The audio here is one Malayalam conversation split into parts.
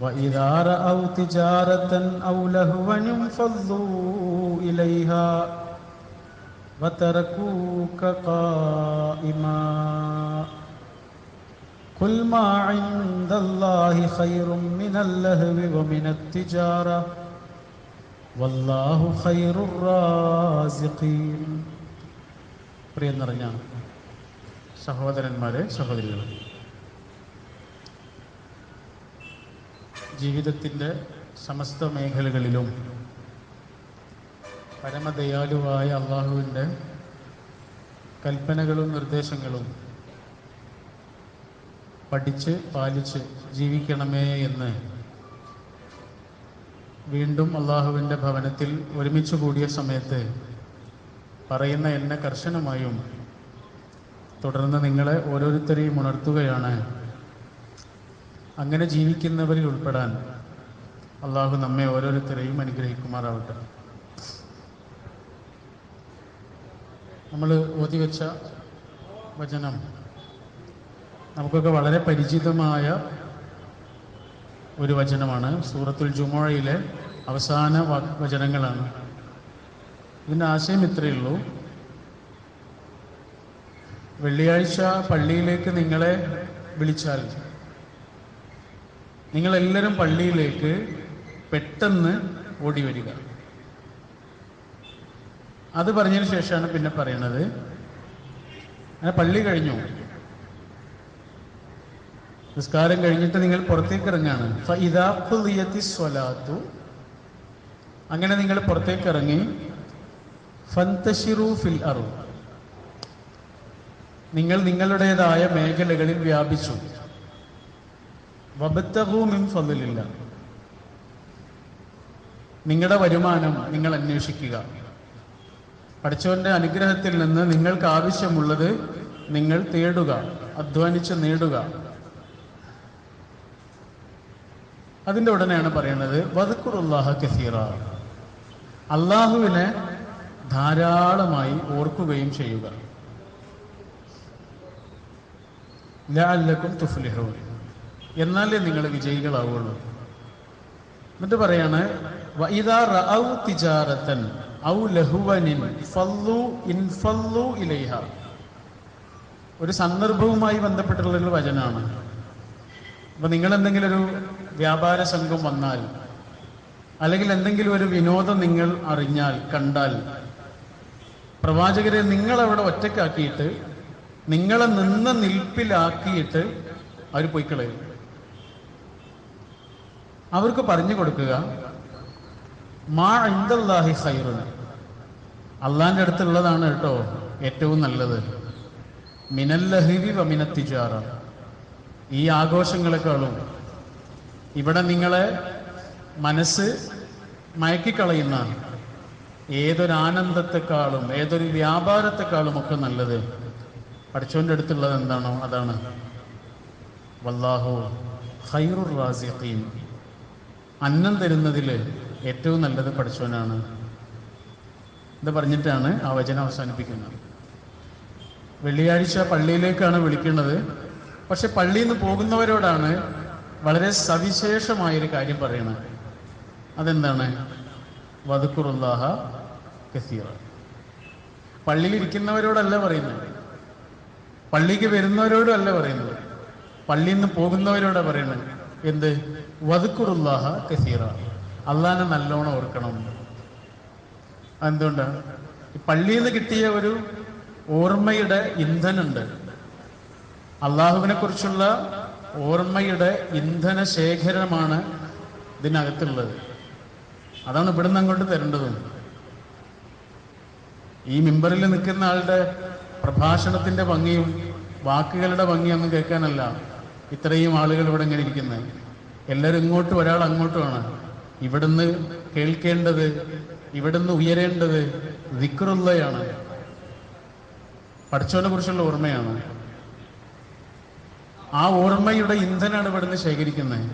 وإذا رأوا تجارة أو لهوا انفضوا إليها وتركوك قائما قل ما عند الله خير من اللهو ومن التجارة والله خير الرازقين പ്രിയം നിറഞ്ഞ സഹോദരന്മാരെ സഹോദരികളെ ജീവിതത്തിന്റെ സമസ്ത മേഖലകളിലും പരമദയാലുവായ അള്ളാഹുവിന്റെ കൽപ്പനകളും നിർദ്ദേശങ്ങളും പഠിച്ച് പാലിച്ച് ജീവിക്കണമേ എന്ന് വീണ്ടും അള്ളാഹുവിന്റെ ഭവനത്തിൽ ഒരുമിച്ച് കൂടിയ സമയത്ത് പറയുന്ന എന്നെ കർശനമായും തുടർന്ന് നിങ്ങളെ ഓരോരുത്തരെയും ഉണർത്തുകയാണ്. അങ്ങനെ ജീവിക്കുന്നവരിൽ ഉൾപ്പെടാൻ അള്ളാഹു നമ്മെ ഓരോരുത്തരെയും അനുഗ്രഹിക്കുമാറാവട്ടെ. നമ്മൾ ഓതിവെച്ച വചനം നമുക്കൊക്കെ വളരെ പരിചിതമായ ഒരു വചനമാണ്. സൂറത്തുൽ ജുമോഴയിലെ അവസാന വചനങ്ങളാണ്. ഇതിന്റെ ആശയം ഇത്രയേ ഉള്ളൂ. വെള്ളിയാഴ്ച പള്ളിയിലേക്ക് നിങ്ങളെ വിളിച്ചാൽ നിങ്ങളെല്ലാവരും പള്ളിയിലേക്ക് പെട്ടെന്ന് ഓടി വരിക. അത് പറഞ്ഞതിന് ശേഷമാണ് പിന്നെ പറയുന്നത് അങ്ങനെ പള്ളി കഴിഞ്ഞു. നിസ്കാരം കഴിഞ്ഞിട്ട് നിങ്ങൾ പുറത്തേക്ക് ഇറങ്ങാണ്. സ്വലാത്തു. അങ്ങനെ നിങ്ങൾ പുറത്തേക്ക് ഇറങ്ങി. ഫിൽ അറു നിങ്ങൾ നിങ്ങളുടേതായ മേഖലകളിൽ വ്യാപിച്ചു. വബത്തഹു മിൻ ഫضലില്ല നിങ്ങളുടെ വരുമാനം നിങ്ങൾ അന്വേഷിക്കുക. പഠിച്ചവന്റെ അനുഗ്രഹത്തിൽ നിന്ന് നിങ്ങൾക്ക് ആവശ്യമുള്ളത് നിങ്ങൾ തേടുക അധ്വാനിച്ച് നേടുക. അതിന്റെ ഉടനെയാണ് പറയുന്നത് വദക്കുറുല്ലാഹ കസീറ. അള്ളാഹുവിനെ ധാരാളമായി ഓർക്കുകയും ചെയ്യുക. ലാല്ലക്കും തുഫ്ലിഹൂൻ. എന്നാലേ നിങ്ങൾ വിജയികളാവുള്ളൂ. എന്നിട്ട് പറയാണ് തിജാറത്തൻ ഔ ഫല്ലു ഇൻഫല്ലു ഇലൈഹ. ഒരു സന്ദർഭവുമായി ബന്ധപ്പെട്ടുള്ള ഒരു വചനാണ്. അപ്പൊ നിങ്ങൾ എന്തെങ്കിലും ഒരു വ്യാപാര സംഘം വന്നാൽ അല്ലെങ്കിൽ എന്തെങ്കിലും ഒരു വിനോദം നിങ്ങൾ അറിഞ്ഞാൽ കണ്ടാൽ പ്രവാചകരെ നിങ്ങൾ അവിടെ ഒറ്റക്കാക്കിയിട്ട് നിങ്ങളെ നിന്ന് നിൽപ്പിലാക്കിയിട്ട് അവർ പോയി കളയും അവർക്ക് പറഞ്ഞു കൊടുക്കുക മാ അടുത്തുള്ളതാണ് കേട്ടോ ഏറ്റവും നല്ലത്. മിനല്ലഹിവി വമിനത്തിജാറ ഈ ആഘോഷങ്ങളെക്കാളും ഇവിടെ നിങ്ങളെ മനസ്സ് മയക്കിക്കളയുന്ന ഏതൊരു ആനന്ദത്തെക്കാളും ഏതൊരു വ്യാപാരത്തെക്കാളും ഒക്കെ നല്ലത്. പഠിച്ചവന്റെ അടുത്തുള്ളത് എന്താണോ അതാണ്. വല്ലാഹു ഖൈറുർ റാസിഖീൻ. അന്നം തരുന്നതിൽ ഏറ്റവും നല്ലത് പഠിച്ചവനാണ്. ഇത് പറഞ്ഞിട്ടാണ് ആ വചനം അവസാനിപ്പിക്കുന്നത്. വെള്ളിയാഴ്ച പള്ളിയിലേക്കാണ് വിളിക്കുന്നത്. പക്ഷെ പള്ളിയിൽ നിന്ന് പോകുന്നവരോടാണ് വളരെ സവിശേഷമായൊരു കാര്യം പറയുന്നത് അതെന്താണ്? വധക്കുറുല്ലാഹ കസീറ. പള്ളിയിലിരിക്കുന്നവരോടല്ല പറയുന്നത്. പള്ളിക്ക് വരുന്നവരോടും അല്ല പറയുന്നത്. പള്ളിയിൽ നിന്ന് പോകുന്നവരോടാണ് പറയുന്നത്. എന്ത്? വതുക്കുറുല്ലാഹ കസീറ. അള്ളാനെ നല്ലോണം ഓർക്കണം. എന്തുകൊണ്ടാണ് പള്ളിയിൽ നിന്ന് കിട്ടിയ ഒരു ഓർമ്മയുടെ ഇന്ധനുണ്ട്. അള്ളാഹുവിനെ കുറിച്ചുള്ള ഓർമ്മയുടെ ഇന്ധന ശേഖരമാണ് ഇതിനകത്തുള്ളത്. അതാണ് ഇവിടുന്ന് അങ്ങോട്ട് തരേണ്ടതും. ഈ മെമ്പറിൽ നിൽക്കുന്ന ആളുടെ പ്രഭാഷണത്തിന്റെ ഭംഗിയും വാക്കുകളുടെ ഭംഗിയൊന്നും കേൾക്കാനല്ല. ഇത്രയും ആളുകൾ ഇവിടെ ഇങ്ങനെ ഇരിക്കുന്നത് എല്ലാവരും ഇങ്ങോട്ടും ഒരാൾ അങ്ങോട്ടുമാണ് ഇവിടുന്ന് കേൾക്കേണ്ടത് ഇവിടുന്ന് ഉയരേണ്ടത് വിക്രുള്ളയാണ് പഠിച്ചവനെ കുറിച്ചുള്ള ഓർമ്മയാണ്. ആ ഓർമ്മയുടെ ഇന്ധനാണ് ഇവിടുന്ന് ശേഖരിക്കുന്നത്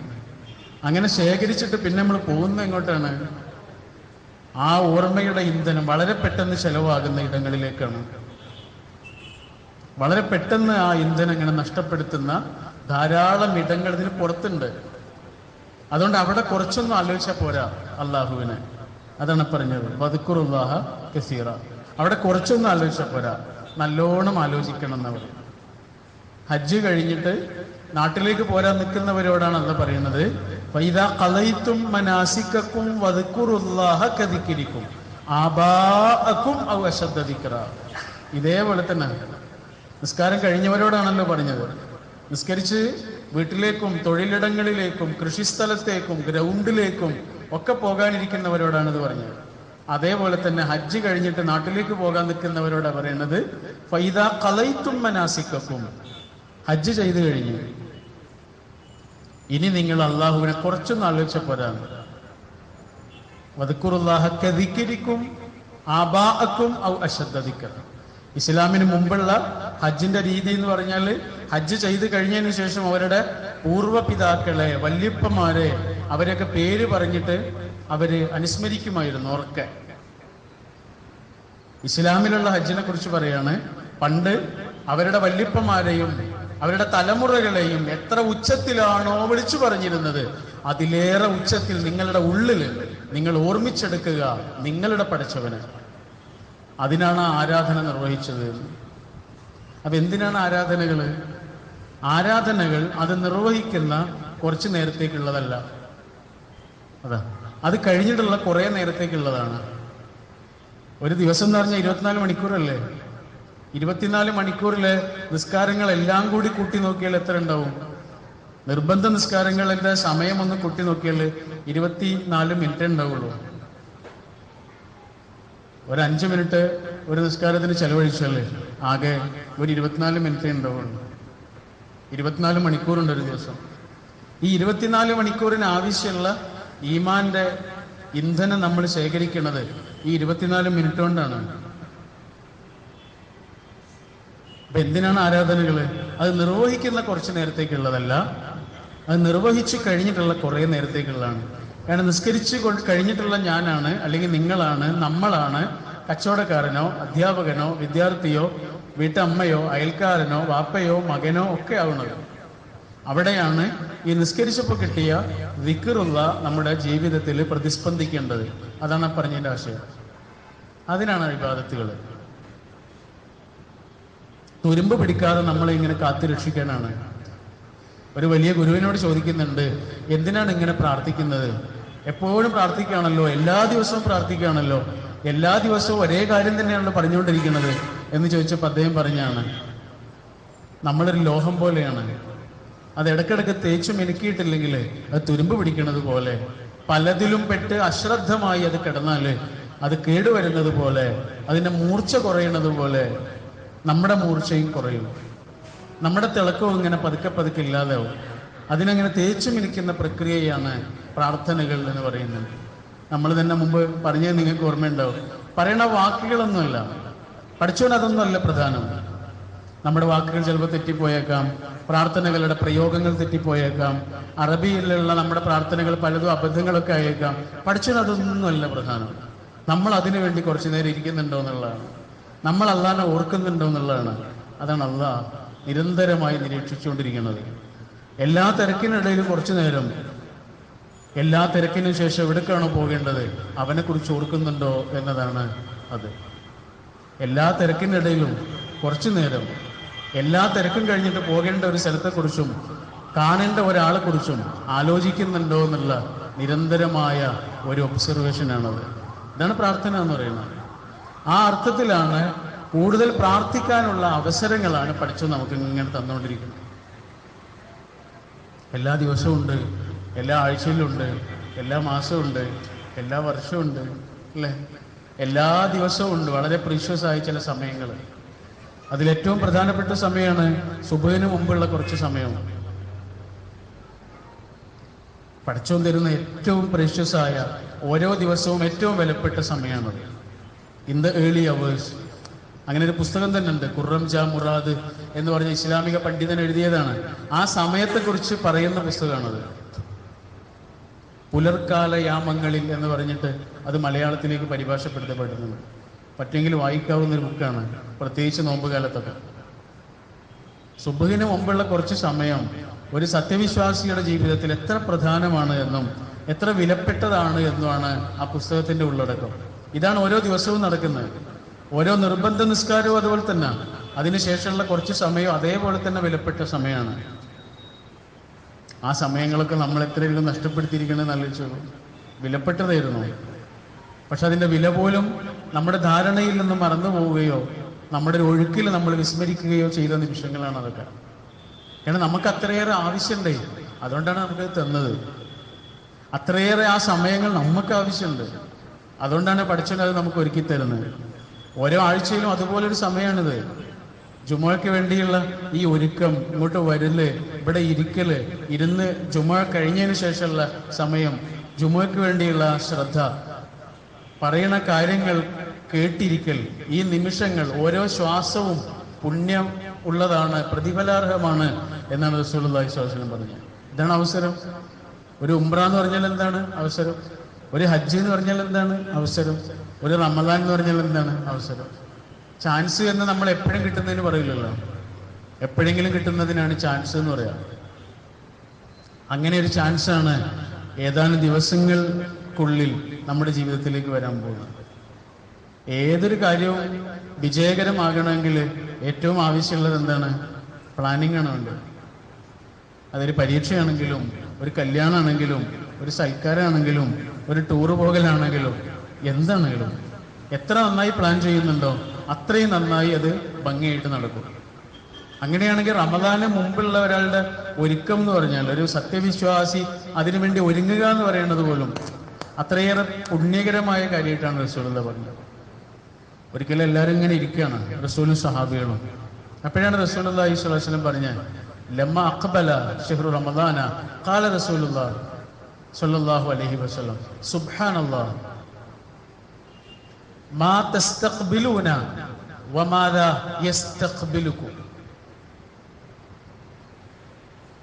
അങ്ങനെ ശേഖരിച്ചിട്ട് പിന്നെ നമ്മൾ പോകുന്ന എങ്ങോട്ടാണ്? ആ ഓർമ്മയുടെ ഇന്ധനം വളരെ പെട്ടെന്ന് ചെലവാകുന്ന ഇടങ്ങളിലേക്കാണ്. വളരെ പെട്ടെന്ന് ആ ഇന്ധനം ഇങ്ങനെ നഷ്ടപ്പെടുത്തുന്ന ധാരാളം ഇടങ്ങൾ ഇതിന് പുറത്തുണ്ട്. അതുകൊണ്ട് അവിടെ കുറച്ചൊന്നും ആലോചിച്ചാൽ പോരാ അള്ളാഹുവിനെ അതാണ് പറഞ്ഞത്. വതുക്കുറുല്ലാഹ കസീറ. അവിടെ കുറച്ചൊന്നും ആലോചിച്ചാൽ പോരാ. നല്ലോണം ആലോചിക്കണം എന്നവർ ഹജ്ജ് കഴിഞ്ഞിട്ട് നാട്ടിലേക്ക് പോരാൻ നിൽക്കുന്നവരോടാണ് അല്ല പറയുന്നത്. ഫൈദ കളയിത്തും മനാസിക്കും വതുക്കുറുല്ലാഹ കതിക്കിരിക്കും അശദ്ദ ദിക്റ. ഇതേപോലെ തന്നെ. നിസ്കാരം കഴിഞ്ഞവരോടാണല്ലോ പറഞ്ഞത്. നിസ്കരിച്ച് വീട്ടിലേക്കും തൊഴിലിടങ്ങളിലേക്കും കൃഷിസ്ഥലത്തേക്കും ഗ്രൗണ്ടിലേക്കും ഒക്കെ പോകാനിരിക്കുന്നവരോടാണ് ഇത് പറഞ്ഞത്. അതേപോലെ തന്നെ ഹജ്ജ് കഴിഞ്ഞിട്ട് നാട്ടിലേക്ക് പോകാൻ നിൽക്കുന്നവരോടാണ് പറയുന്നത് ഫൈദ കലൈത്തും മനാസിക്കും ഹജ്ജ് ചെയ്തു കഴിഞ്ഞു. ഇനി നിങ്ങൾ അള്ളാഹുവിനെ കുറച്ചൊന്ന് ആലോചിച്ച പോരാണ് വധക്കുറുല്ലാഹക്കരിക്കും ആബാഅക്കും ഔ അശദ്ദിക്കർ ഇസ്ലാമിന് മുമ്പുള്ള ഹജ്ജിന്റെ രീതി എന്ന് പറഞ്ഞാൽ ഹജ്ജ് ചെയ്ത് കഴിഞ്ഞതിന് ശേഷം അവരുടെ പൂർവപിതാക്കളെ വല്യപ്പന്മാരെ അവരെയൊക്കെ പേര് പറഞ്ഞിട്ട് അവർ അനുസ്മരിക്കുമായിരുന്നു ഉറക്കെ. ഇസ്ലാമിലുള്ള ഹജ്ജിനെ കുറിച്ച് പറയാണ് പണ്ട് അവരുടെ വല്യപ്പന്മാരെയും അവരുടെ തലമുറകളെയും എത്ര ഉച്ചത്തിലാണോ വിളിച്ചു പറഞ്ഞിരുന്നത് അതിലേറെ ഉച്ചത്തിൽ നിങ്ങളുടെ ഉള്ളിൽ നിങ്ങൾ ഓർമ്മിച്ചെടുക്കുക നിങ്ങളുടെ പഠിച്ചവന്. അതിനാണ് ആരാധന നിർവഹിച്ചത്. അപ്പൊ എന്തിനാണ് ആരാധനകൾ ആരാധനകൾ അത് നിർവഹിക്കുന്ന കുറച്ച് നേരത്തേക്കുള്ളതല്ല. അതാ അത് കഴിഞ്ഞിട്ടുള്ള കുറെ നേരത്തേക്കുള്ളതാണ്. ഒരു ദിവസം എന്ന് പറഞ്ഞാൽ ഇരുപത്തിനാല് മണിക്കൂറല്ലേ? ഇരുപത്തിനാല് മണിക്കൂറിലെ നിസ്കാരങ്ങൾ എല്ലാം കൂടി കൂട്ടി നോക്കിയാൽ എത്ര ഉണ്ടാവും? നിർബന്ധ നിസ്കാരങ്ങളുടെ സമയം ഒന്ന് കൂട്ടി നോക്കിയാൽ ഇരുപത്തിനാല് മിനിറ്റ് ഉണ്ടാവുള്ളൂ. ഒരു അഞ്ച് മിനിറ്റ് ഒരു നിസ്കാരത്തിന് ചെലവഴിച്ചല്ലേ ആകെ ഒരു ഇരുപത്തിനാല് മിനിറ്റ് ഉണ്ടാവുള്ളൂ. ഇരുപത്തിനാല് മണിക്കൂറുണ്ട് ഒരു ദിവസം. ഈ ഇരുപത്തിനാല് മണിക്കൂറിന് ആവശ്യമുള്ള ഈമാന്റെ ഇന്ധനം നമ്മൾ ശേഖരിക്കുന്നത് ഈ ഇരുപത്തിനാല് മിനിറ്റ് കൊണ്ടാണ്. അപ്പൊ എന്തിനാണ് ആരാധനകൾ? അത് നിർവഹിക്കുന്ന കുറച്ച് നേരത്തേക്കുള്ളതല്ല. അത് നിർവഹിച്ച് കഴിഞ്ഞിട്ടുള്ള കുറെ നേരത്തേക്കുള്ളതാണ്. കാരണം നിസ്കരിച്ച് കഴിഞ്ഞിട്ടുള്ള ഞാനാണ് അല്ലെങ്കിൽ നിങ്ങളാണ് നമ്മളാണ് കച്ചവടക്കാരനോ അധ്യാപകനോ വിദ്യാർത്ഥിയോ വീട്ടമ്മയോ അയൽക്കാരനോ വാപ്പയോ മകനോ ഒക്കെ ആവുന്നത്. അവിടെയാണ് ഈ നിസ്കരിച്ചപ്പോൾ കിട്ടിയ വിക്കറുള്ള നമ്മുടെ ജീവിതത്തിൽ പ്രതിസ്പന്ദിക്കേണ്ടത്. അതാണ് ആ പറഞ്ഞതിന്റെ ആശയം. അതിനാണ് വിവാദത്തുകൾ. തുരുമ്പ് പിടിക്കാതെ നമ്മളെ ഇങ്ങനെ കാത്തു രക്ഷിക്കാനാണ്. ഒരു വലിയ ഗുരുവിനോട് ചോദിക്കുന്നുണ്ട് എന്തിനാണ് ഇങ്ങനെ പ്രാർത്ഥിക്കുന്നത്? എപ്പോഴും പ്രാർത്ഥിക്കുകയാണല്ലോ എല്ലാ ദിവസവും പ്രാർത്ഥിക്കുകയാണല്ലോ. എല്ലാ ദിവസവും ഒരേ കാര്യം തന്നെയാണല്ലോ പറഞ്ഞുകൊണ്ടിരിക്കുന്നത്. എന്ന് ചോദിച്ചപ്പോൾ അദ്ദേഹം പറഞ്ഞാണ് നമ്മളൊരു ലോഹം പോലെയാണ്. അത് ഇടക്കിടക്ക് തേച്ച് മിനുക്കിയിട്ടില്ലെങ്കിൽ അത് തുരുമ്പ് പിടിക്കുന്നത് പോലെ പലതിലും പെട്ട് അശ്രദ്ധമായി അത് കിടന്നാൽ അത് കേടുവരുന്നത് പോലെ അതിന്റെ മൂർച്ച കുറയുന്നത് പോലെ നമ്മുടെ മൂർച്ചയും കുറയും. നമ്മുടെ തിളക്കവും ഇങ്ങനെ പതുക്കെ പതുക്കെ ഇല്ലാതാവും. അതിനങ്ങനെ തേച്ചു മിനിക്കുന്ന പ്രക്രിയയാണ് പ്രാർത്ഥനകൾ എന്ന് പറയുന്നത്. നമ്മൾ തന്നെ മുമ്പ് പറഞ്ഞത് നിങ്ങൾക്ക് ഓർമ്മയുണ്ടാവും. പറയണ വാക്കുകളൊന്നുമല്ല. പഠിച്ചോൻ അതൊന്നുമല്ല പ്രധാനം. നമ്മുടെ വാക്കുകൾ ചിലപ്പോൾ തെറ്റിപ്പോയേക്കാം. പ്രാർത്ഥനകളുടെ പ്രയോഗങ്ങൾ തെറ്റിപ്പോയേക്കാം. അറബിയിലുള്ള നമ്മുടെ പ്രാർത്ഥനകൾ പലതും അബദ്ധങ്ങളൊക്കെ ആയേക്കാം. പഠിച്ചത് അതൊന്നുമല്ല പ്രധാനം. നമ്മൾ അതിനു വേണ്ടി കുറച്ചു നേരം ഇരിക്കുന്നുണ്ടോ എന്നുള്ളതാണ്. നമ്മൾ അള്ളാഹിനെ ഓർക്കുന്നുണ്ടോ എന്നുള്ളതാണ്. അതാണ് അള്ളാഹ് നിരന്തരമായി നിരീക്ഷിച്ചുകൊണ്ടിരിക്കുന്നത്. എല്ലാ തിരക്കിനിടയിലും കുറച്ചു നേരം എല്ലാ തിരക്കിനും ശേഷം എവിടേക്കാണോ പോകേണ്ടത്? അവനെ കുറിച്ച് ഓർക്കുന്നുണ്ടോ എന്നതാണ് അത്. എല്ലാ തിരക്കിനിടയിലും കുറച്ചു നേരം എല്ലാ തിരക്കും കഴിഞ്ഞിട്ട് പോകേണ്ട ഒരു സ്ഥലത്തെക്കുറിച്ചും കാണേണ്ട ഒരാളെക്കുറിച്ചും ആലോചിക്കുന്നുണ്ടോ എന്നുള്ള നിരന്തരമായ ഒരു ഒബ്സർവേഷനാണത് ഇതാണ് പ്രാർത്ഥന എന്ന് പറയുന്നത്. ആ അർത്ഥത്തിലാണ് കൂടുതൽ പ്രാർത്ഥിക്കാനുള്ള അവസരങ്ങളാണ് പഠിച്ചു നമുക്ക് ഇങ്ങനെ തന്നുകൊണ്ടിരിക്കുന്നത്. എല്ലാ ദിവസവും ഉണ്ട് എല്ലാ ആഴ്ചയിലും ഉണ്ട് എല്ലാ മാസവും ഉണ്ട് എല്ലാ വർഷവും ഉണ്ട് അല്ലേ? എല്ലാ ദിവസവും ഉണ്ട്. വളരെ പ്രീഷ്യസ് ആയ ചില സമയങ്ങൾ അതിലേറ്റവും പ്രധാനപ്പെട്ട സമയമാണ് സുബഹിന് മുമ്പുള്ള കുറച്ച് സമയം. പഠിച്ചോൻ തരുന്ന ഏറ്റവും പ്രീഷ്യസ് ആയ ഓരോ ദിവസവും ഏറ്റവും വിലപ്പെട്ട സമയമാണ്. ഇൻ ദ ഏർലി അവേഴ്സ് അങ്ങനെ ഒരു പുസ്തകം തന്നെ ഉണ്ട്. ഖുറം ജാ മുറാദ് എന്ന് പറഞ്ഞ ഇസ്ലാമിക പണ്ഡിതൻ എഴുതിയതാണ്. ആ സമയത്തെക്കുറിച്ച് പറയുന്ന പുസ്തകമാണത്. പുലർക്കാല യാമങ്ങളിൽ എന്ന് പറഞ്ഞിട്ട് അത് മലയാളത്തിലേക്ക് പരിഭാഷപ്പെടുത്തപ്പെടുന്നുണ്ട്. പറ്റുമെങ്കിൽ വായിക്കാവുന്ന ഒരു ബുക്കാണ്. പ്രത്യേകിച്ച് നോമ്പ് കാലത്തൊക്കെ സുബഹിന് മുമ്പുള്ള കുറച്ച് സമയം ഒരു സത്യവിശ്വാസിയുടെ ജീവിതത്തിൽ എത്ര പ്രധാനമാണ് എന്നും എത്ര വിലപ്പെട്ടതാണ് എന്നുമാണ് ആ പുസ്തകത്തിന്റെ ഉള്ളടക്കം. ഇതാണ് ഓരോ ദിവസവും നടക്കുന്നത്. ഓരോ നിർബന്ധ നിസ്കാരവും അതുപോലെ തന്നെ. അതിനുശേഷമുള്ള കുറച്ച് സമയവും അതേപോലെ തന്നെ വിലപ്പെട്ട സമയമാണ്. ആ സമയങ്ങളൊക്കെ നമ്മൾ എത്രയധികം നഷ്ടപ്പെടുത്തിയിരിക്കണമെന്ന് ആലോചിച്ചു വിലപ്പെട്ടതായിരുന്നു. പക്ഷെ അതിന്റെ വില പോലും നമ്മുടെ ധാരണയിൽ നിന്ന് മറന്നു പോവുകയോ നമ്മുടെ ഒരു ഒഴുക്കിൽ നമ്മൾ വിസ്മരിക്കുകയോ ചെയ്ത നിമിഷങ്ങളാണ് അതൊക്കെ. കാരണം നമുക്ക് അത്രയേറെ ആവശ്യമുണ്ടേ. അതുകൊണ്ടാണ് നമുക്ക് തന്നത്. അത്രയേറെ ആ സമയങ്ങൾ നമുക്ക് ആവശ്യമുണ്ട്. അതുകൊണ്ടാണ് പഠിച്ചത് നമുക്ക് ഒരുക്കി തരുന്നത്. ഓരോ ആഴ്ചയിലും അതുപോലൊരു സമയമാണിത്. ജുമയ്ക്ക് വേണ്ടിയുള്ള ഈ ഒരുക്കം ഇങ്ങോട്ട് വരൽ ഇവിടെ ഇരിക്കൽ ഇരുന്ന് ജുമ കഴിഞ്ഞതിന് ശേഷമുള്ള സമയം ജുമയ്ക്ക് വേണ്ടിയുള്ള ശ്രദ്ധ. പറയണ കാര്യങ്ങൾ കേട്ടിരിക്കൽ ഈ നിമിഷങ്ങൾ ഓരോ ശ്വാസവും പുണ്യം ഉള്ളതാണ് പ്രതിഫലാർഹമാണ് എന്നാണ് അലൈഹി വസല്ലം പറഞ്ഞത്. ഇതാണ് അവസരം. ഒരു ഉംറ എന്ന് പറഞ്ഞാൽ എന്താണ് അവസരം? ഒരു ഹജ്ജ് എന്ന് പറഞ്ഞാൽ എന്താണ് അവസരം? ഒരു റമദാൻ എന്ന് പറഞ്ഞാൽ എന്താണ് അവസരം? ചാൻസ് എന്ന് നമ്മൾ എപ്പോഴും കിട്ടുന്നതിന് പറയില്ലല്ലോ. എപ്പോഴെങ്കിലും കിട്ടുന്നതിനാണ് ചാൻസ് എന്ന് പറയാം. അങ്ങനെ ഒരു ചാൻസാണ് ഏതാനും ദിവസങ്ങൾക്കുള്ളിൽ നമ്മുടെ ജീവിതത്തിലേക്ക് വരാൻ പോകുന്നത്. ഏതൊരു കാര്യവും വിജയകരമാകണമെങ്കിൽ ഏറ്റവും ആവശ്യമുള്ളത് എന്താണ്? പ്ലാനിങ് ആണ് അതൊരു പരീക്ഷയാണെങ്കിലും ഒരു കല്യാണമാണെങ്കിലും ഒരു സൽക്കാരമാണെങ്കിലും ഒരു ടൂർ പോകലാണെങ്കിലും എന്താണെങ്കിലും എത്ര നന്നായി പ്ലാൻ ചെയ്യുന്നുണ്ടോ? അത്രയും നന്നായി അത് ഭംഗിയായിട്ട് നടക്കും. അങ്ങനെയാണെങ്കിൽ റമദാന് മുമ്പുള്ള ഒരാളുടെ ഒരുക്കം എന്ന് പറഞ്ഞാൽ ഒരു സത്യവിശ്വാസി അതിനുവേണ്ടി ഒരുങ്ങുക എന്ന് പറയുന്നത് പോലും അത്രയേറെ പുണ്യകരമായ കാര്യമായിട്ടാണ് റസൂലുള്ള പറഞ്ഞത്. ഒരിക്കലും എല്ലാവരും ഇങ്ങനെ ഇരിക്കുകയാണ് റസൂലും സഹാബികളും. അപ്പോഴാണ് റസൂൽ ഈശ്വലം പറഞ്ഞത് പറഞ്ഞ ലമ്മ അക്ബല ഷെഹ്റു റമദാന കാല റസൂലുള്ള സല്ലാഹു അലൈഹി തസ്തഖ്ബിലൂന വമാദാ യസ്തഖ്ബിലുക്കും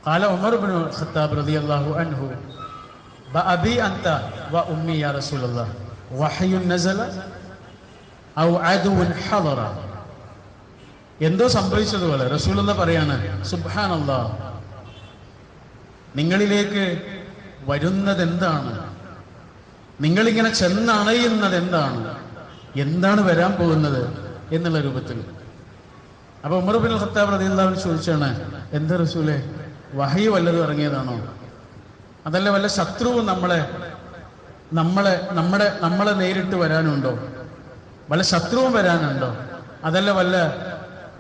قال عمر بن الخطاب رضي الله عنه بأبي أنت وأمي يا رسول الله وحي نزل ഔ അദുൻ ഹളറ എന്തോ സംഭവിച്ചതുപോലെ റസൂലുള്ള പറയാണ് സുബ്ഹാനല്ലാ നിങ്ങളിലേക്ക് വരുന്നത് എന്താണ് നിങ്ങളിങ്ങനെ ചെന്നണയുന്നത് എന്താണ് എന്താണ് വരാൻ പോകുന്നത് എന്നുള്ള രൂപത്തിൽ. അപ്പൊ ഉമർ ബിൻ ഖത്താബ് റളിയല്ലാഹു ചോദിച്ചാണ് എന്താ റസൂലെ വഹി വല്ലതും ഇറങ്ങിയതാണോ? അതല്ല വല്ല ശത്രുവും നമ്മളെ നമ്മളെ നമ്മുടെ നമ്മളെ നേരിട്ട് വരാനുണ്ടോ? വല്ല ശത്രുവും വരാനുണ്ടോ? അതല്ല വല്ല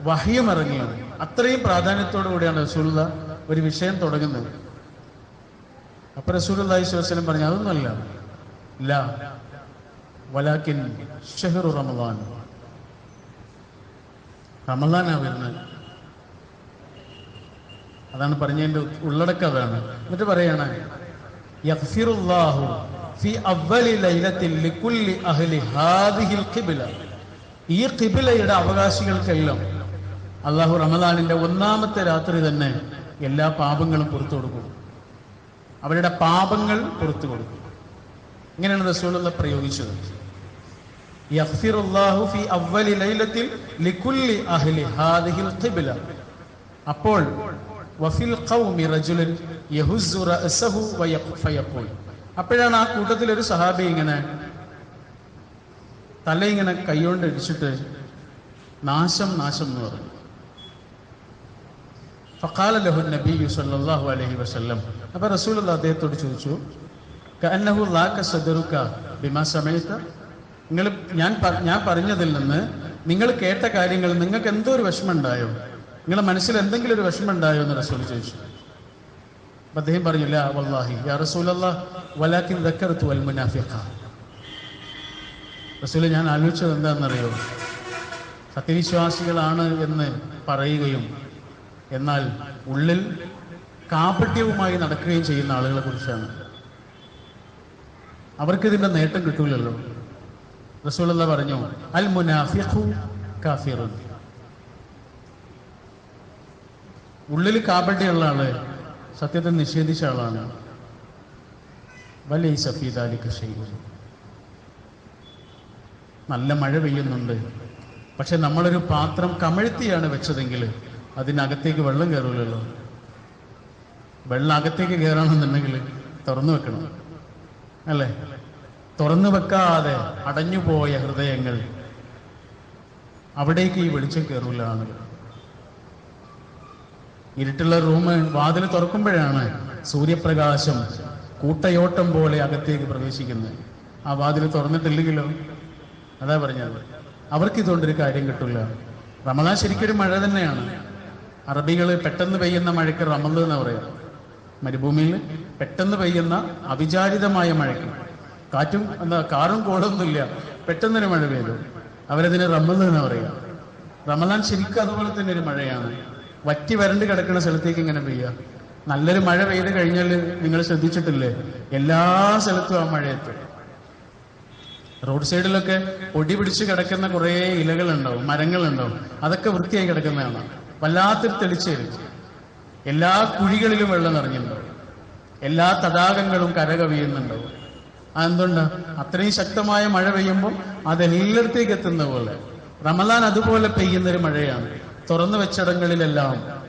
വഹിയും ഇറങ്ങിയത് അത്രയും പ്രാധാന്യത്തോടു കൂടിയാണ് റസൂലുള്ള ഒരു വിഷയം തുടങ്ങുന്നത്. അപ്പൊ റസൂൽ അള്ളാഹി വസ്ലം പറഞ്ഞു അതൊന്നുമല്ല. ഇല്ല വലാക്കിൻ ഷെഹറു റമദാൻ. റമദാനാ വരുന്നത്. അതാണ് പറഞ്ഞതിന്റെ ഉള്ളടക്കം അതാണ്. എന്നിട്ട് പറയാണ് യഗ്ഫിറുല്ലാഹു ഫി അവ്വലി ലൈലത്തിൽ അഹ്ലി ഹാദിഹിൽ ഖിബ്ല. അവകാശികൾക്കെല്ലാം അള്ളാഹു റമദാനിന്റെ ഒന്നാമത്തെ രാത്രി തന്നെ എല്ലാ പാപങ്ങളും പുറത്തു കൊടുക്കും. അവരുടെ പാപങ്ങൾ പുറത്തു കൊടുക്കും. ഇങ്ങനെയാണ് റസൂലുള്ള പ്രയോഗിച്ചത് യഗ്ഫിറുല്ലാഹു ഫി അവ്വലി ലൈലത്തിൽ ലികുല്ലി അഹ്ലി ഹാദിഹിൽ ഖിബ്ല അപ്പോൾ അപ്പോഴാണ് ആ കൂട്ടത്തിൽ ഒരു സഹാബി ഇങ്ങനെ തല ഇങ്ങനെ കൈകൊണ്ട് ഇടിച്ചിട്ട് നാശം നാശം എന്ന് പറഞ്ഞു. ഫഖാല ലഹു നബി സല്ലല്ലാഹു അലൈഹി വസല്ലം. അപ്പോൾ റസൂലുള്ള അദ്ദേഹത്തോട് ചോദിച്ചു കഅന്നഹു ലാക സദറുക ബിമാ സമയത്ത നിങ്ങൾ ഞാൻ ഞാൻ പറഞ്ഞതിൽ നിന്ന് നിങ്ങൾ കേട്ട കാര്യങ്ങൾ നിങ്ങൾക്ക് എന്തോ ഒരു വിഷമം ഉണ്ടായോ നിങ്ങളുടെ മനസ്സിൽ എന്തെങ്കിലും ഒരു വിഷമം ഉണ്ടായോ എന്ന് റസൂൽ ചോദിച്ചു. അപ്പൊ അദ്ദേഹം പറഞ്ഞില്ല വല്ലാഹി യാ വലാക്കിൻ അൽ മുനാഫിഖ. റസൂൽ ഞാൻ ആലോചിച്ചത് എന്താണെന്നറിയോ? സത്യവിശ്വാസികളാണ് എന്ന് പറയുകയും എന്നാൽ ഉള്ളിൽ കാപട്യവുമായി നടക്കുകയും ചെയ്യുന്ന ആളുകളെ കുറിച്ചാണ്. അവർക്ക് ഇതിന്റെ നേട്ടം കിട്ടൂലല്ലോ. റസൂലുള്ള പറഞ്ഞു അൽ മുനാഫിഖു കാഫിറുൻ. ഉള്ളിൽ കാബഡിയുള്ള ആൾ സത്യത്തെ നിഷേധിച്ച ആളാണ്. വലിയ സഫീദാലിക്ക് ചെയ്യുന്നത് നല്ല മഴ പെയ്യുന്നുണ്ട്. പക്ഷെ നമ്മളൊരു പാത്രം കമഴ്ത്തിയാണ് വെച്ചതെങ്കിൽ അതിനകത്തേക്ക് വെള്ളം കയറൂലല്ലോ. വെള്ളം അകത്തേക്ക് കയറണമെന്നുണ്ടെങ്കിൽ തുറന്നു വെക്കണം. അല്ലേ? തുറന്നു വെക്കാതെ അടഞ്ഞുപോയ ഹൃദയങ്ങൾ അവിടേക്ക് ഈ വെളിച്ചം കയറില്ല ആളുകൾ ഇരുട്ടുള്ള റൂം വാതിൽ തുറക്കുമ്പോഴാണ് സൂര്യപ്രകാശം കൂട്ടയോട്ടം പോലെ അകത്തേക്ക് പ്രവേശിക്കുന്നത്. ആ വാതിൽ തുറന്നിട്ടില്ലെങ്കിലോ? അതാ പറഞ്ഞത്. അവർക്ക് ഇതുകൊണ്ടൊരു കാര്യം കിട്ടില്ല റമദാൻ ശരിക്കൊരു മഴ തന്നെയാണ്. അറബികൾ പെട്ടെന്ന് പെയ്യുന്ന മഴയ്ക്ക് റമദ് എന്ന് പറയാം? മരുഭൂമിയിൽ പെട്ടെന്ന് പെയ്യുന്ന അവിചാരിതമായ മഴയ്ക്ക്. കാറ്റും എന്താ കാറും കോടൊന്നുമില്ല പെട്ടെന്നൊരു മഴ പെയ്തു. അവരതിന് റമദ് എന്ന് പറയുക റമദാൻ ശരിക്കും അതുപോലെ തന്നെ ഒരു മഴയാണ്. വറ്റി വരണ്ട് കിടക്കുന്ന സ്ഥലത്തേക്ക് ഇങ്ങനെ പെയ്യുക നല്ലൊരു മഴ പെയ്ത് കഴിഞ്ഞാൽ നിങ്ങൾ ശ്രദ്ധിച്ചിട്ടില്ലേ? എല്ലാ സ്ഥലത്തും ആ മഴയത്ത് റോഡ് സൈഡിലൊക്കെ പൊടി പിടിച്ച് കിടക്കുന്ന കുറേ ഇലകളുണ്ടാവും മരങ്ങളുണ്ടാവും. അതൊക്കെ വൃത്തിയായി കിടക്കുന്നതാണ് വല്ലാത്തൊരു തെളിച്ചേരും എല്ലാ കുഴികളിലും വെള്ളം നിറഞ്ഞിട്ടുണ്ടാവും. എല്ലാ തടാകങ്ങളും കരകവിയുന്നുണ്ടാവും. അതെന്തുണ്ടാ? അത്രയും ശക്തമായ മഴ പെയ്യുമ്പോൾ അതെല്ലായിടത്തേക്ക് എത്തുന്ന പോലെ. റമദാൻ അതുപോലെ പെയ്യുന്നൊരു മഴയാണ്. തുറന്നു വെച്ചിടങ്ങളിലെല്ലാം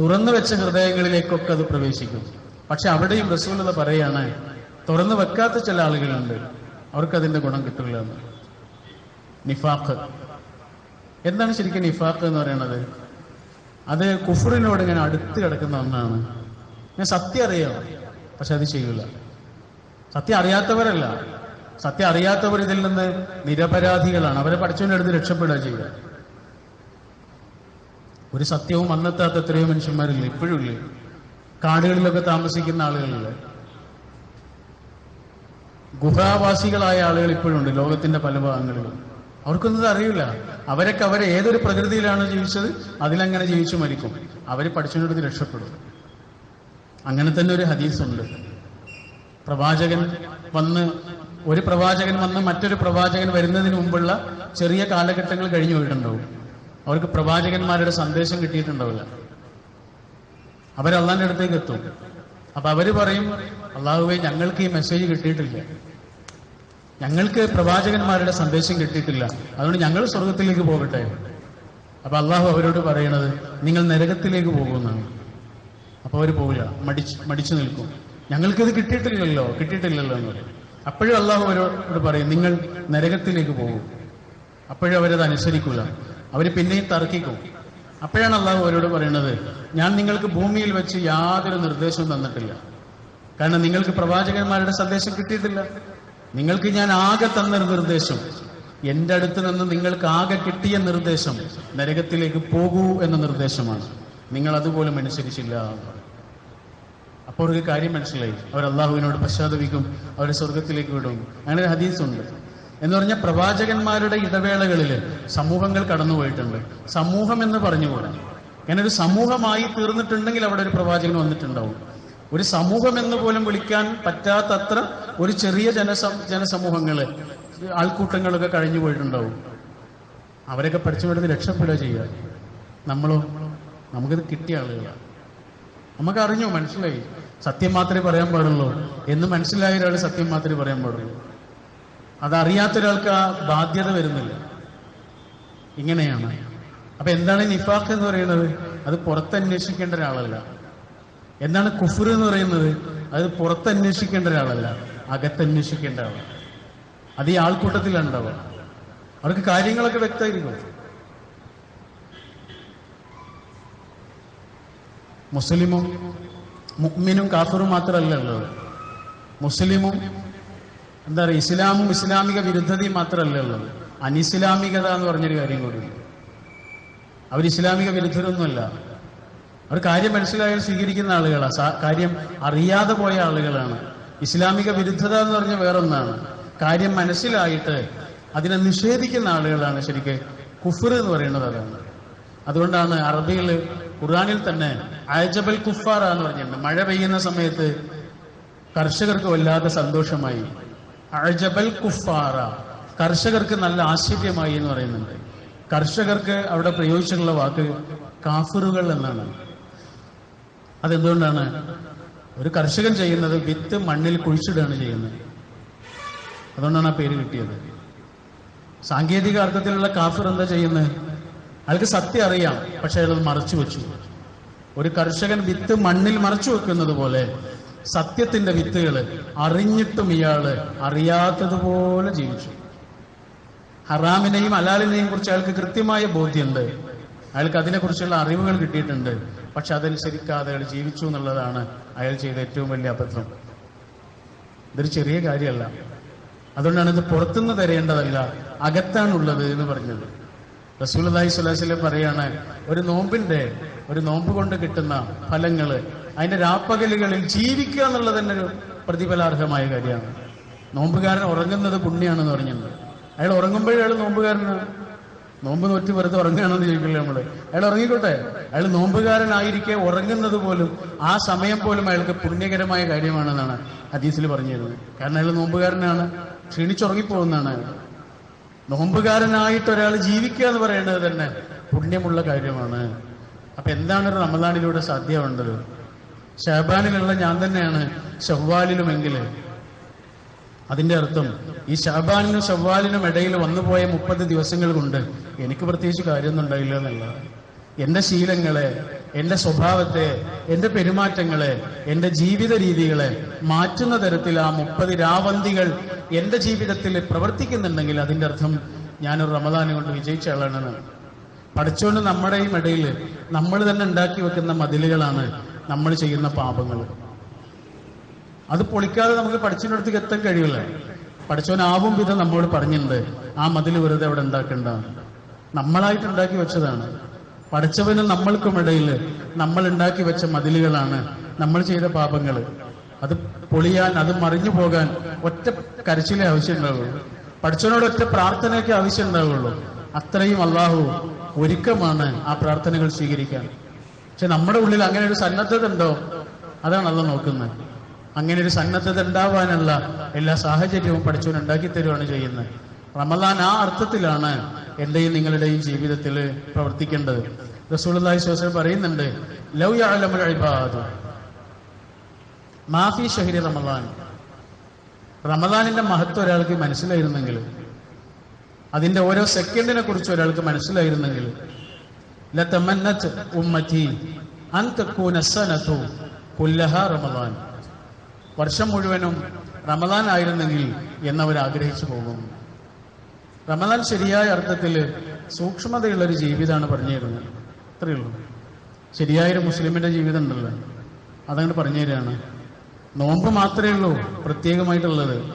തുറന്നു വെച്ച ഹൃദയങ്ങളിലേക്കൊക്കെ അത് പ്രവേശിക്കും. പക്ഷെ അവിടെയും റസൂലത പറയാണ് തുറന്നു വെക്കാത്ത ചില ആളുകളുണ്ട്. അവർക്ക് അതിന്റെ ഗുണം കിട്ടില്ല എന്ന്. നിഫാഖ്. എന്താണ് ശരിക്കും നിഫാഖ് എന്ന് പറയുന്നത് അത് കുഫറിനോട് ഇങ്ങനെ അടുത്ത് കിടക്കുന്ന ഒന്നാണ്. ഞാൻ സത്യം അറിയാം പക്ഷെ അത് ചെയ്യൂല. സത്യം അറിയാത്തവരല്ല. സത്യം അറിയാത്തവർ ഇതിൽ നിന്ന് നിരപരാധികളാണ്. അവരെ പഠിച്ചവനെടുത്ത് രക്ഷപ്പെടുക ചെയ്യുക. ഒരു സത്യവും അന്നെത്താത്ത എത്രയോ മനുഷ്യന്മാരില്ല? ഇപ്പോഴും ഇല്ലേ? കാടുകളിലൊക്കെ താമസിക്കുന്ന ആളുകളില്ല? ഗുഹാവാസികളായ ആളുകൾ ഇപ്പോഴും ഉണ്ട് ലോകത്തിന്റെ പല ഭാഗങ്ങളിലും. അവർക്കൊന്നും അറിയില്ല. അവരൊക്കെ അവരെ ഏതൊരു പ്രകൃതിയിലാണ് ജീവിച്ചത്? അതിലങ്ങനെ ജീവിച്ചു മരിക്കും. അവർ പഠിച്ചതിനടുത്ത് രക്ഷപ്പെടും. അങ്ങനെ തന്നെ ഒരു ഹദീസ് ഉണ്ട് പ്രവാചകൻ വന്ന് ഒരു പ്രവാചകൻ വന്ന് മറ്റൊരു പ്രവാചകൻ വരുന്നതിന് മുമ്പുള്ള ചെറിയ കാലഘട്ടങ്ങൾ കഴിഞ്ഞു പോയിട്ടുണ്ടാവും. അവർക്ക് പ്രവാചകന്മാരുടെ സന്ദേശം കിട്ടിയിട്ടുണ്ടാവില്ല. അള്ളാന്റെ അടുത്തേക്ക് എത്തും. അപ്പൊ അവർ പറയും അള്ളാഹുവെ ഞങ്ങൾക്ക് ഈ മെസ്സേജ് കിട്ടിയിട്ടില്ല. ഞങ്ങൾക്ക് പ്രവാചകന്മാരുടെ സന്ദേശം കിട്ടിയിട്ടില്ല. അതുകൊണ്ട് ഞങ്ങൾ സ്വർഗത്തിലേക്ക് പോകട്ടെ. അപ്പൊ അള്ളാഹു അവരോട് പറയണത് നിങ്ങൾ നരകത്തിലേക്ക് പോകുമെന്നാണ്. അപ്പൊ അവർ പോകില്ല മടിച്ച് മടിച്ചു നിൽക്കും. ഞങ്ങൾക്കിത് കിട്ടിയിട്ടില്ലല്ലോ കിട്ടിയിട്ടില്ലല്ലോ എന്ന് പറയും. അപ്പോഴും അള്ളാഹു അവരോട് പറയും നിങ്ങൾ നരകത്തിലേക്ക് പോകും. അപ്പോഴും അവരത് അനുസരിക്കുക അവർ പിന്നെയും തർക്കിക്കും. അപ്പോഴാണ് അള്ളാഹു അവരോട് പറയുന്നത് ഞാൻ നിങ്ങൾക്ക് ഭൂമിയിൽ വെച്ച് യാതൊരു നിർദ്ദേശവും തന്നിട്ടില്ല. കാരണം നിങ്ങൾക്ക് പ്രവാചകന്മാരുടെ സന്ദേശം കിട്ടിയിട്ടില്ല. നിങ്ങൾക്ക് ഞാൻ ആകെ തന്നൊരു നിർദ്ദേശം എന്റെ അടുത്ത് നിന്ന് നിങ്ങൾക്ക് ആകെ കിട്ടിയ നിർദ്ദേശം നരകത്തിലേക്ക് പോകൂ എന്ന നിർദ്ദേശമാണ്. നിങ്ങൾ അതുപോലും അനുസരിച്ചില്ല. അപ്പോൾ അവർക്ക് കാര്യം മനസ്സിലായി. അവർ അള്ളാഹുവിനോട് പശ്ചാത്തപിക്കും അവരെ സ്വർഗത്തിലേക്ക് വിടും. അങ്ങനെ ഒരു ഹദീസ് ഉണ്ട് എന്ന് പറഞ്ഞാൽ പ്രവാചകന്മാരുടെ ഇടവേളകളിൽ സമൂഹങ്ങൾ കടന്നുപോയിട്ടുണ്ട്. സമൂഹം എന്ന് പറഞ്ഞുകൂടെ അങ്ങനെ ഒരു സമൂഹമായി തീർന്നിട്ടുണ്ടെങ്കിൽ അവിടെ ഒരു പ്രവാചകൻ വന്നിട്ടുണ്ടാവും. ഒരു സമൂഹം എന്ന് പോലും വിളിക്കാൻ പറ്റാത്തത്ര ഒരു ചെറിയ ജനസ ജനസമൂഹങ്ങൾ ആൾക്കൂട്ടങ്ങളൊക്കെ കഴിഞ്ഞു പോയിട്ടുണ്ടാവും. അവരൊക്കെ പഠിച്ചു വിടുന്ന രക്ഷപ്പെടുക ചെയ്യുക. നമ്മളോ? നമുക്കിത് കിട്ടിയ ആളുകളാണ് നമുക്ക് അറിഞ്ഞു മനസ്സിലായി. സത്യം മാത്രമേ പറയാൻ പാടുള്ളൂ. എന്ന് മനസ്സിലായ ഒരാൾ സത്യം മാത്രമേ പറയാൻ പാടുള്ളൂ. അതറിയാത്ത ഒരാൾക്ക് ആ ബാധ്യത വരുന്നില്ല. ഇങ്ങനെയാണ്. അപ്പൊ എന്താണ് നിഫാഖ് എന്ന് പറയുന്നത്? അത് പുറത്തന്വേഷിക്കേണ്ട ഒരാളല്ല. എന്താണ് കുഫർ എന്ന് പറയുന്നത്? അത് പുറത്തന്വേഷിക്കേണ്ട ഒരാളല്ല. അകത്തന്വേഷിക്കേണ്ട ആളാണ് അത് ഈ ആൾക്കൂട്ടത്തിലാണ് ഉണ്ടാവുക അവർക്ക് കാര്യങ്ങളൊക്കെ വ്യക്തമായിരിക്കും. മുസ്ലിമും മുഅ്മിനും കാഫറും മാത്രമല്ല ഉള്ളത് മുസ്ലിമും എന്താ പറയുക ഇസ്ലാമും ഇസ്ലാമിക വിരുദ്ധതയും മാത്രമല്ല ഉള്ളത് അനിസ്ലാമികത എന്ന് പറഞ്ഞൊരു കാര്യം കൂടിയുണ്ട് അവർ ഇസ്ലാമിക വിരുദ്ധരൊന്നുമല്ല. അവർ കാര്യം മനസ്സിലായാൽ സ്വീകരിക്കുന്ന ആളുകളാണ് കാര്യം അറിയാതെ പോയ ആളുകളാണ്. ഇസ്ലാമിക വിരുദ്ധത എന്ന് പറഞ്ഞ വേറൊന്നാണ്. കാര്യം മനസ്സിലായിട്ട് അതിനെ നിഷേധിക്കുന്ന ആളുകളാണ് ശരിക്ക്. കുഫർ എന്ന് പറയുന്നത് അതാണ്. അതുകൊണ്ടാണ് അറബിയിൽ ഖുർആനിൽ തന്നെ അയജബൽ കുഫാറ എന്ന് പറഞ്ഞിട്ടുണ്ട്. മഴ പെയ്യുന്ന സമയത്ത് കർഷകർക്ക് വല്ലാതെ സന്തോഷമായി. അഴജബൽ കുഫാറ. കർഷകർക്ക് നല്ല ആശ്ചര്യമായി എന്ന് പറയുന്നുണ്ട്. കർഷകർക്ക് അവിടെ പ്രയോഗിച്ചിട്ടുള്ള വാക്ക് കാഫറുകൾ എന്നാണ്. അതെന്തുകൊണ്ടാണ്? ഒരു കർഷകൻ ചെയ്യുന്നത് വിത്ത് മണ്ണിൽ കുഴിച്ചിടുകയാണ് ചെയ്യുന്നത്. അതുകൊണ്ടാണ് ആ പേര് കിട്ടിയത്. സാങ്കേതിക അർത്ഥത്തിലുള്ള കാഫർ എന്താ ചെയ്യുന്നത്? അയാൾക്ക് സത്യം അറിയാം പക്ഷെ അയാൾ മറച്ചു വെച്ചു. ഒരു കർഷകൻ വിത്ത് മണ്ണിൽ മറച്ചു വെക്കുന്നത് പോലെ സത്യത്തിന്റെ വിത്തുകൾ അറിഞ്ഞിട്ടും ഇയാൾ അറിയാത്തതുപോലെ ജീവിച്ചു. ഹറാമിനെയും അലാലിനെയും കുറിച്ച് അയാൾക്ക് കൃത്യമായ ബോധ്യമുണ്ട്. അയാൾക്ക് അതിനെക്കുറിച്ചുള്ള അറിവുകൾ കിട്ടിയിട്ടുണ്ട് പക്ഷെ അതനുസരിക്കാതെ അയാൾ ജീവിച്ചു എന്നുള്ളതാണ് അയാൾ ചെയ്ത ഏറ്റവും വലിയ അബദ്ധം. ഇതൊരു ചെറിയ കാര്യമല്ല. അതുകൊണ്ടാണ് ഇത് പുറത്തുനിന്ന് തരേണ്ടതല്ല അകത്താണുള്ളത് എന്ന് പറഞ്ഞത്. റസൂൽ അലൈഹി സ്വലാസ്ലം പറയാണ് ഒരു നോമ്പിന്റെ ഒരു നോമ്പ് കൊണ്ട് കിട്ടുന്ന ഫലങ്ങൾ അതിന്റെ രാപ്പകലുകളിൽ ജീവിക്കുക എന്നുള്ളത് തന്നെ ഒരു പ്രതിഫലാർഹമായ കാര്യമാണ്. നോമ്പുകാരൻ ഉറങ്ങുന്നത് പുണ്യാണെന്ന് പറഞ്ഞിട്ടുണ്ട്. അയാൾ ഉറങ്ങുമ്പോഴേ അയാൾ നോമ്പുകാരനാണ് നോമ്പ് നോറ്റി വെറുതെ ഉറങ്ങുകയാണെന്ന് ചോദിക്കില്ല നമ്മൾ? അയാൾ ഉറങ്ങിക്കോട്ടെ? അയാൾ നോമ്പുകാരനായിരിക്കെ ഉറങ്ങുന്നത് പോലും ആ സമയം പോലും അയാൾക്ക് പുണ്യകരമായ കാര്യമാണെന്നാണ് ഹദീസിൽ പറഞ്ഞിരുന്നത്. കാരണം അയാൾ നോമ്പുകാരനാണ് ക്ഷീണിച്ചുറങ്ങിപ്പോകുന്നതാണ് അയാൾ. നോമ്പുകാരനായിട്ട് ഒരാൾ ജീവിക്കുക എന്ന് പറയുന്നത് തന്നെ പുണ്യമുള്ള കാര്യമാണ്. അപ്പൊ എന്താണ് ഒരു റമദാനിലൂടെ സാധ്യമാവേണ്ടത്? ഷഹബാനിലുള്ള ഞാൻ തന്നെയാണ് ഷവ്വാലിലുമെങ്കിൽ അതിന്റെ അർത്ഥം ഈ ഷഹബാനിനും ഷവ്വാലിനും ഇടയിൽ വന്നുപോയ മുപ്പത് ദിവസങ്ങൾ കൊണ്ട് എനിക്ക് പ്രത്യേകിച്ച് കാര്യമൊന്നും ഉണ്ടായില്ല എന്നുള്ളതാണ് എന്റെ ശീലങ്ങളെ എന്റെ സ്വഭാവത്തെ എന്റെ പെരുമാറ്റങ്ങളെ എന്റെ ജീവിത രീതികളെ മാറ്റുന്ന തരത്തിൽ ആ മുപ്പത് രാവന്തികൾ എന്റെ ജീവിതത്തിൽ പ്രവർത്തിക്കുന്നുണ്ടെങ്കിൽ അതിന്റെ അർത്ഥം ഞാനൊരു റമദാനെ കൊണ്ട് വിജയിച്ച ആളാണെന്നാണ് പഠിച്ചുകൊണ്ട് നമ്മുടെയും ഇടയിൽ നമ്മൾ തന്നെ ഉണ്ടാക്കി വെക്കുന്ന മതിലുകളാണ് നമ്മൾ ചെയ്യുന്ന പാപങ്ങൾ. അത് പൊളിക്കാതെ നമുക്ക് പഠിച്ചിനടുത്തേക്ക് എത്താൻ കഴിയില്ല. പഠിച്ചവനാവും വിധം നമ്മോട് പറഞ്ഞിട്ടുണ്ട് ആ മതിൽ വെറുതെ അവിടെ ഉണ്ടാക്കണ്ട. നമ്മളായിട്ട് ഉണ്ടാക്കി വെച്ചതാണ്. പഠിച്ചവനും നമ്മൾക്കും ഇടയിൽ നമ്മൾ ഉണ്ടാക്കി വെച്ച മതിലുകളാണ് നമ്മൾ ചെയ്ത പാപങ്ങൾ അത് പൊളിയാൻ അത് മറിഞ്ഞു പോകാൻ ഒറ്റ കരച്ചിലേ ആവശ്യമുണ്ടാവുള്ളൂ. പഠിച്ചവനോട് ഒറ്റ പ്രാർത്ഥനയൊക്കെ ആവശ്യം ഉണ്ടാവുള്ളൂ അത്രയും അള്ളാഹു ഒരുക്കമാണ് ആ പ്രാർത്ഥനകൾ സ്വീകരിക്കാൻ. പക്ഷെ നമ്മുടെ ഉള്ളിൽ അങ്ങനെ ഒരു സന്നദ്ധത ഉണ്ടോ? അതാണ് അല്ല നോക്കുന്നത്. അങ്ങനെ ഒരു സന്നദ്ധത ഉണ്ടാവാനുള്ള എല്ലാ സാഹചര്യവും പഠിച്ചവൻ ഉണ്ടാക്കി തരുവാണ് ചെയ്യുന്നത്. റമദാൻ ആ അർത്ഥത്തിലാണ് എന്റെയും നിങ്ങളുടെയും ജീവിതത്തിൽ പ്രവർത്തിക്കേണ്ടത്. റസൂലി സ്വസം പറയുന്നുണ്ട് റമദാൻ. റമദാനിന്റെ മഹത്വം ഒരാൾക്ക് മനസ്സിലായിരുന്നെങ്കിൽ അതിന്റെ ഓരോ സെക്കൻഡിനെ കുറിച്ച് ഒരാൾക്ക് മനസ്സിലായിരുന്നെങ്കിൽ റമദാൻ. വർഷം മുഴുവനും റമദാൻ ആയിരുന്നെങ്കിൽ എന്നവർ ആഗ്രഹിച്ചു പോകും. റമദാൻ ശരിയായ അർത്ഥത്തിൽ സൂക്ഷ്മതയുള്ള ഒരു ജീവിതമാണ് പറഞ്ഞു തരുന്നത് അത്രയേ ഉള്ളൂ ശരിയായൊരു മുസ്ലിമിന്റെ ജീവിതം ഉണ്ടല്ലോ അതങ്ങോട്ട് പറഞ്ഞു തരികയാണ് നോമ്പ് മാത്രമേ ഉള്ളൂ പ്രത്യേകമായിട്ടുള്ളത്.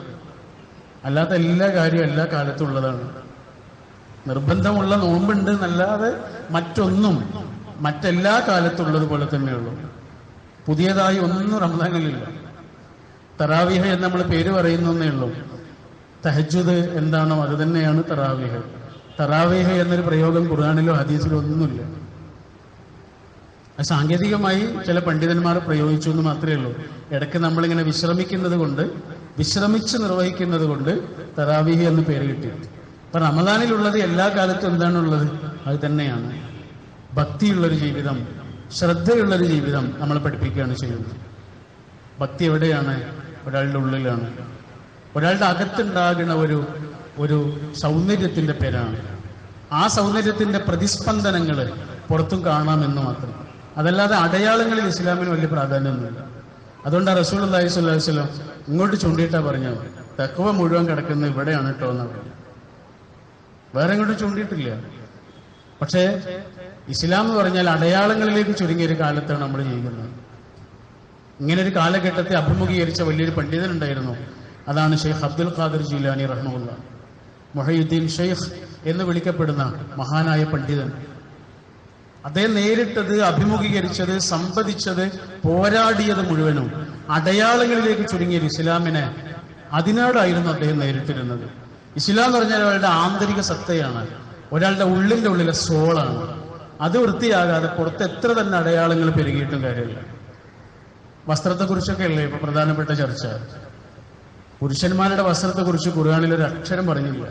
അല്ലാത്ത എല്ലാ കാര്യവും എല്ലാ കാലത്തും ഉള്ളതാണ് നിർബന്ധമുള്ള നോമ്പുണ്ട് എന്നല്ലാതെ മറ്റൊന്നും മറ്റെല്ലാ കാലത്തും ഉള്ളതുപോലെ തന്നെയുള്ളൂ. പുതിയതായി ഒന്നും റമദാനിലില്ല. തറാവിഹ എന്ന് നമ്മൾ പേര് പറയുന്നേ ഉള്ളൂ. തഹജുദ് എന്താണോ അത് തന്നെയാണ് തറാവീഹ്. തറാവീഹ് എന്നൊരു പ്രയോഗം ഖുർആാനിലോ ഹദീസിലോ ഒന്നുമില്ല. സാങ്കേതികമായി ചില പണ്ഡിതന്മാർ പ്രയോഗിച്ചു എന്ന് മാത്രമേ ഉള്ളൂ. ഇടയ്ക്ക് നമ്മളിങ്ങനെ വിശ്രമിക്കുന്നത് കൊണ്ട് വിശ്രമിച്ച് നിർവഹിക്കുന്നത് കൊണ്ട് തറാവീഹ് എന്ന് പേര് കിട്ടി. അപ്പൊ റമദാനിലുള്ളത് എല്ലാ കാലത്തും എന്താണുള്ളത്? അത് തന്നെയാണ്. ഭക്തിയുള്ളൊരു ജീവിതം ശ്രദ്ധയുള്ളൊരു ജീവിതം നമ്മൾ പഠിപ്പിക്കുകയാണ് ചെയ്യുന്നത്. ഭക്തി എവിടെയാണ്? ഒരാളുടെ ഉള്ളിലാണ്. ഒരാളുടെ അകത്തുണ്ടാകുന്ന ഒരു ഒരു സൗന്ദര്യത്തിന്റെ പേരാണ്. ആ സൗന്ദര്യത്തിന്റെ പ്രതിസ്പന്ദനങ്ങൾ പുറത്തും കാണാമെന്ന് മാത്രം. അതല്ലാതെ അടയാളങ്ങളിൽ ഇസ്ലാമിന് വലിയ പ്രാധാന്യമൊന്നുമില്ല. അതുകൊണ്ട് റസൂൽ അള്ളാഹി സ്വല്ലാഹു വസ്ലം ഇങ്ങോട്ട് ചൂണ്ടിയിട്ടാ പറഞ്ഞത്. തക്കവ മുഴുവൻ കിടക്കുന്നത് ഇവിടെയാണ് കേട്ടോ എന്ന് പറഞ്ഞു വേറെ ഇങ്ങോട്ട് ചൂണ്ടിയിട്ടില്ല. പക്ഷേ ഇസ്ലാം എന്ന് പറഞ്ഞാൽ അടയാളങ്ങളിലേക്ക് ചുരുങ്ങിയ ഒരു കാലത്താണ് നമ്മൾ ജീവിക്കുന്നത്. ഇങ്ങനെ ഒരു കാലഘട്ടത്തെ അഭിമുഖീകരിച്ച വലിയൊരു പണ്ഡിതൻ ഉണ്ടായിരുന്നു. അതാണ് ഷെയ്ഖ് അബ്ദുൽ ഖാദിർ ജീലാനി റഹ്മുല്ല മൊഹയുദ്ദീൻ ഷെയ്ഖ് എന്ന് വിളിക്കപ്പെടുന്ന മഹാനായ പണ്ഡിതൻ. അദ്ദേഹം നേരിട്ടത് അഭിമുഖീകരിച്ചത് സംവദിച്ചത് പോരാടിയത് മുഴുവനും അടയാളങ്ങളിലേക്ക് ചുരുങ്ങിയ ഇസ്ലാമിനെ അതിനോടായിരുന്നു അദ്ദേഹം നേരിട്ടിരുന്നത്. ഇസ്ലാം എന്ന് പറഞ്ഞാൽ ഒരാളുടെ ആന്തരിക സത്തയാണ് ഒരാളുടെ ഉള്ളിന്റെ ഉള്ളിലെ സോളാണ്. അത് വൃത്തിയാകാതെ പുറത്ത് എത്ര തന്നെ അടയാളങ്ങൾ പെരുകിയിട്ടും കാര്യമില്ല. വസ്ത്രത്തെക്കുറിച്ചൊക്കെ അല്ലേ ഇപ്പൊ പ്രധാനപ്പെട്ട ചർച്ച. പുരുഷന്മാരുടെ വസ്ത്രത്തെക്കുറിച്ച് ഖുർആാനിൽ ഒരു അക്ഷരം പറഞ്ഞില്ല.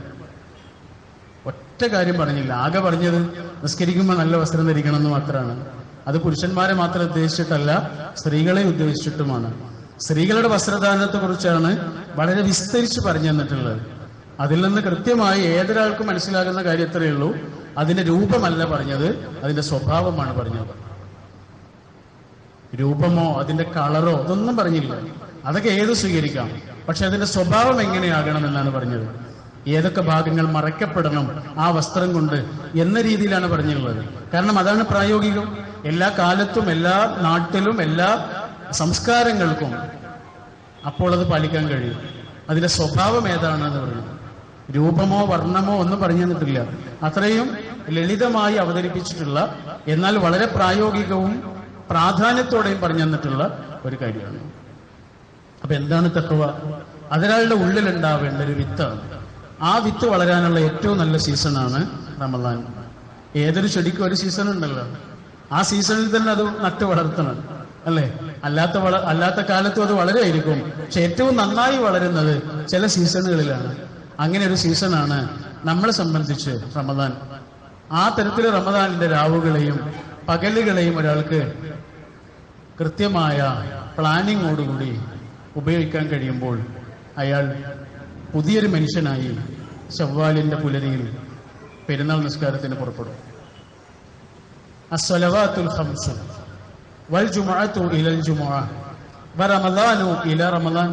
ഒറ്റ കാര്യം പറഞ്ഞില്ല. ആകെ പറഞ്ഞത് നിസ്കരിക്കുമ്പോൾ നല്ല വസ്ത്രം ധരിക്കണം എന്ന് മാത്രമാണ്. അത് പുരുഷന്മാരെ മാത്രം ഉദ്ദേശിച്ചിട്ടല്ല സ്ത്രീകളെ ഉദ്ദേശിച്ചിട്ടുമാണ്. സ്ത്രീകളുടെ വസ്ത്രധാരണത്തെ കുറിച്ചാണ് വളരെ വിസ്തരിച്ച് പറഞ്ഞു തന്നിട്ടുള്ളത്. അതിൽ നിന്ന് കൃത്യമായി ഏതൊരാൾക്കും മനസ്സിലാകുന്ന കാര്യം എത്രയേ ഉള്ളൂ. അതിന്റെ രൂപമല്ല പറഞ്ഞത് അതിന്റെ സ്വഭാവമാണ് പറഞ്ഞത്. രൂപമോ അതിന്റെ കളറോ അതൊന്നും പറഞ്ഞില്ല. അതൊക്കെ ഏത് സ്വീകരിക്കാം? പക്ഷെ അതിന്റെ സ്വഭാവം എങ്ങനെയാകണം എന്നാണ് പറഞ്ഞത്. ഏതൊക്കെ ഭാഗങ്ങൾ മറയ്ക്കപ്പെടണം ആ വസ്ത്രം കൊണ്ട് എന്ന രീതിയിലാണ് പറഞ്ഞിട്ടുള്ളത്. കാരണം അതാണ് പ്രായോഗികം. എല്ലാ കാലത്തും എല്ലാ നാട്ടിലും എല്ലാ സംസ്കാരങ്ങൾക്കും അപ്പോൾ അത് പാലിക്കാൻ കഴിയും. അതിന്റെ സ്വഭാവം ഏതാണെന്ന് പറഞ്ഞു. രൂപമോ വർണമോ ഒന്നും പറഞ്ഞു തന്നിട്ടില്ല. അത്രയും ലളിതമായി അവതരിപ്പിച്ചിട്ടുള്ള എന്നാൽ വളരെ പ്രായോഗികവും പ്രാധാന്യത്തോടെയും പറഞ്ഞു തന്നിട്ടുള്ള ഒരു കാര്യമാണ്. അപ്പൊ എന്താണ് തക്കവ അതൊരാളുടെ ഉള്ളിലുണ്ടാവേണ്ട ഒരു വിത്താണ് ആ വിത്ത് വളരാനുള്ള ഏറ്റവും നല്ല സീസണാണ് റമദാൻ. ഏതൊരു ചെടിക്കും ഒരു സീസൺ ഉണ്ടല്ലോ. ആ സീസണിൽ തന്നെ അത് നട്ട് വളർത്തണം അല്ലേ? അല്ലാത്ത വള അല്ലാത്ത കാലത്തും അത് വളരെയായിരിക്കും. പക്ഷെ ഏറ്റവും നന്നായി വളരുന്നത് ചില സീസണുകളിലാണ് അങ്ങനെ ഒരു സീസണാണ് നമ്മളെ സംബന്ധിച്ച് റമദാൻ. ആ തരത്തിൽ റമദാനിന്റെ രാവുകളെയും പകലുകളെയും ഒരാൾക്ക് കൃത്യമായ പ്ലാനിങ്ങോടുകൂടി ഉപയോഗിക്കാൻ കഴിയുമ്പോൾ അയാൾ പുതിയൊരു മനുഷ്യനായി ശവ്വാലിന്റെ പുലരിയിൽ പെരുന്നാൾ നിസ്കാരത്തിന് പുറപ്പെടും. അസ്വലവാത്തുൽ ഹംസ് വൽ ജുമുഅത്തു ഇലൽ ജുമുഅ റമദാനു ഇല റമദാൻ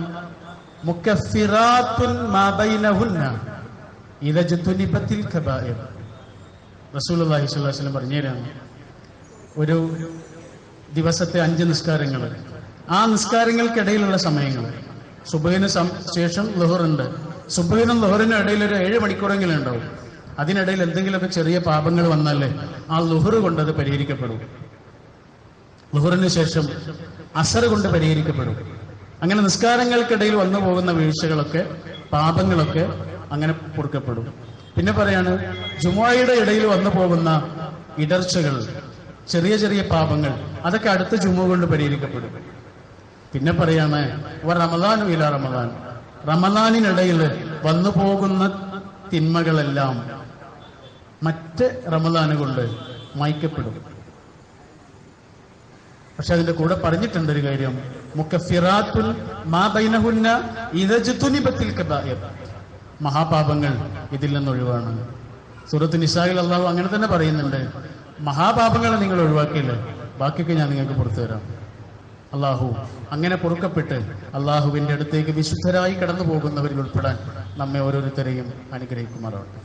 മുക്കഫിറാത്തുൻ മാ ബൈനഹുന്ന ഇദ ജതുനിബത്തിൽ കബായിർ റസൂലുള്ളാഹി സ്വല്ലല്ലാഹു അലൈഹി വസല്ലം പറഞ്ഞു ഒരു ദിവസത്തെ അഞ്ച് നിസ്കാരങ്ങൾ ആ നിസ്കാരങ്ങൾക്കിടയിലുള്ള സമയങ്ങൾ. സുബഹിന് ശേഷം ലഹുറുണ്ട്. സുബഹിനും ലഹുറിനും ഇടയിൽ ഒരു ഏഴ് മണിക്കൂറെങ്കിലും ഉണ്ടാവും അതിനിടയിൽ എന്തെങ്കിലുമൊക്കെ ചെറിയ പാപങ്ങൾ വന്നാലേ ആ ലുഹുറ് കൊണ്ട് അത് പരിഹരിക്കപ്പെടും. ലുഹറിന് ശേഷം അസർ കൊണ്ട് പരിഹരിക്കപ്പെടും. അങ്ങനെ നിസ്കാരങ്ങൾക്കിടയിൽ വന്നു പോകുന്ന വീഴ്ചകളൊക്കെ പാപങ്ങളൊക്കെ അങ്ങനെ പൊറുക്കപ്പെടും പിന്നെ പറയാണ് ജുമായുടെ ഇടയിൽ വന്നു പോകുന്ന ഇടർച്ചകൾ ചെറിയ ചെറിയ പാപങ്ങൾ അതൊക്കെ അടുത്ത ജുമ കൊണ്ട് പരിഹരിക്കപ്പെടും. പിന്നെ പറയാണ് "വ റമദാനും ഇല്ല റമദാൻ. റമദാനിനിടയിൽ വന്നു പോകുന്ന തിന്മകളെല്ലാം മറ്റ് റമദാനുകൊണ്ട് മയക്കപ്പെടും. പക്ഷെ അതിന്റെ കൂടെ പറഞ്ഞിട്ടുണ്ട് ഒരു കാര്യം മുക്കഫിറാത്തുൽ മാ ബൈനഹുന്ന ഇദജ്തുനിബത്തിൽ കബായിർ. മഹാപാപങ്ങൾ ഇതിൽ നിന്ന് ഒഴിവാണ്. സൂറത്ത് നിസാഖിൽ അള്ളാഹു അങ്ങനെ തന്നെ പറയുന്നുണ്ട് മഹാപാപങ്ങളെ നിങ്ങൾ ഒഴിവാക്കിയില്ലേ? ബാക്കിയൊക്കെ ഞാൻ നിങ്ങൾക്ക് പുറത്തു തരാം. അള്ളാഹു അങ്ങനെ പൊറുക്കപ്പെട്ട് അള്ളാഹുവിന്റെ അടുത്തേക്ക് വിശുദ്ധരായി കടന്നു പോകുന്നവരിൽ ഉൾപ്പെടാൻ നമ്മെ ഓരോരുത്തരെയും അനുഗ്രഹിക്കുമാറാവട്ടെ.